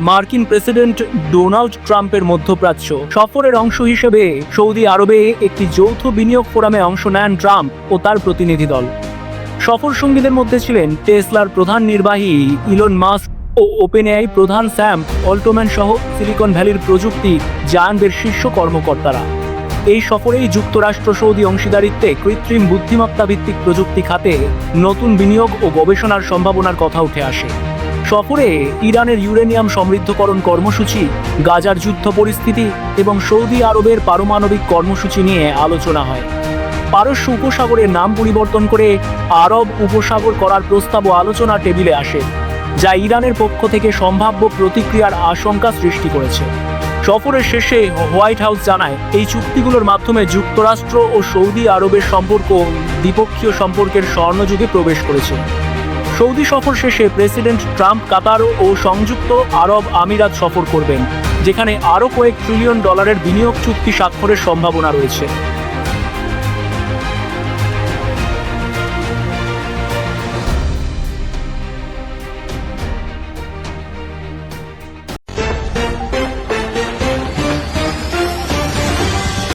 মার্কিন president Donald ট্রাম্পের মধ্যপ্রাচ্য। সফরের অংশ হিসেবে সৌদি আরবে একটি যৌথ বিনিয়োগ ফোরামে অংশ নেন ট্রাম্প ও তার প্রতিনিধি দল। সফর সঙ্গীদের মধ্যে ছিলেন টেসলার প্রধান নির্বাহী ইলন মাস্ক ও ওপেন এআই প্রধান স্যাম অল্টোম্যান সহ সিলিকন ভ্যালির প্রযুক্তি জায়ান্টের শীর্ষ কর্মকর্তারা। এই সফরেই যুক্তরাষ্ট্র সৌদি অংশীদারিত্বে কৃত্রিম বুদ্ধিমত্তা ভিত্তিক প্রযুক্তি খাতে নতুন বিনিয়োগ ও গবেষণার সম্ভাবনার কথা উঠে আসে। সফরে ইরানের ইউরেনিয়াম সমৃদ্ধকরণ কর্মসূচি, গাজার যুদ্ধ পরিস্থিতি এবং সৌদি আরবের পারমাণবিক কর্মসূচি নিয়ে আলোচনা হয়। পারস্য উপসাগরের নাম পরিবর্তন করে আরব উপসাগর করার প্রস্তাবও আলোচনা টেবিলে আসে, যা ইরানের পক্ষ থেকে সম্ভাব্য প্রতিক্রিয়ার আশঙ্কা সৃষ্টি করেছে। সফরের শেষে হোয়াইট হাউস জানায়, এই চুক্তিগুলোর মাধ্যমে যুক্তরাষ্ট্র ও সৌদি আরবের সম্পর্ক দ্বিপক্ষীয় সম্পর্কের স্বর্ণযুগে প্রবেশ করেছে। সৌদি সফর শেষে প্রেসিডেন্ট ট্রাম্প কাতার ও সংযুক্ত আরব আমিরাত সফর করবেন, যেখানে আরও কয়েক ট্রিলিয়ন ডলারের বিনিয়োগ চুক্তি স্বাক্ষরের সম্ভাবনা রয়েছে।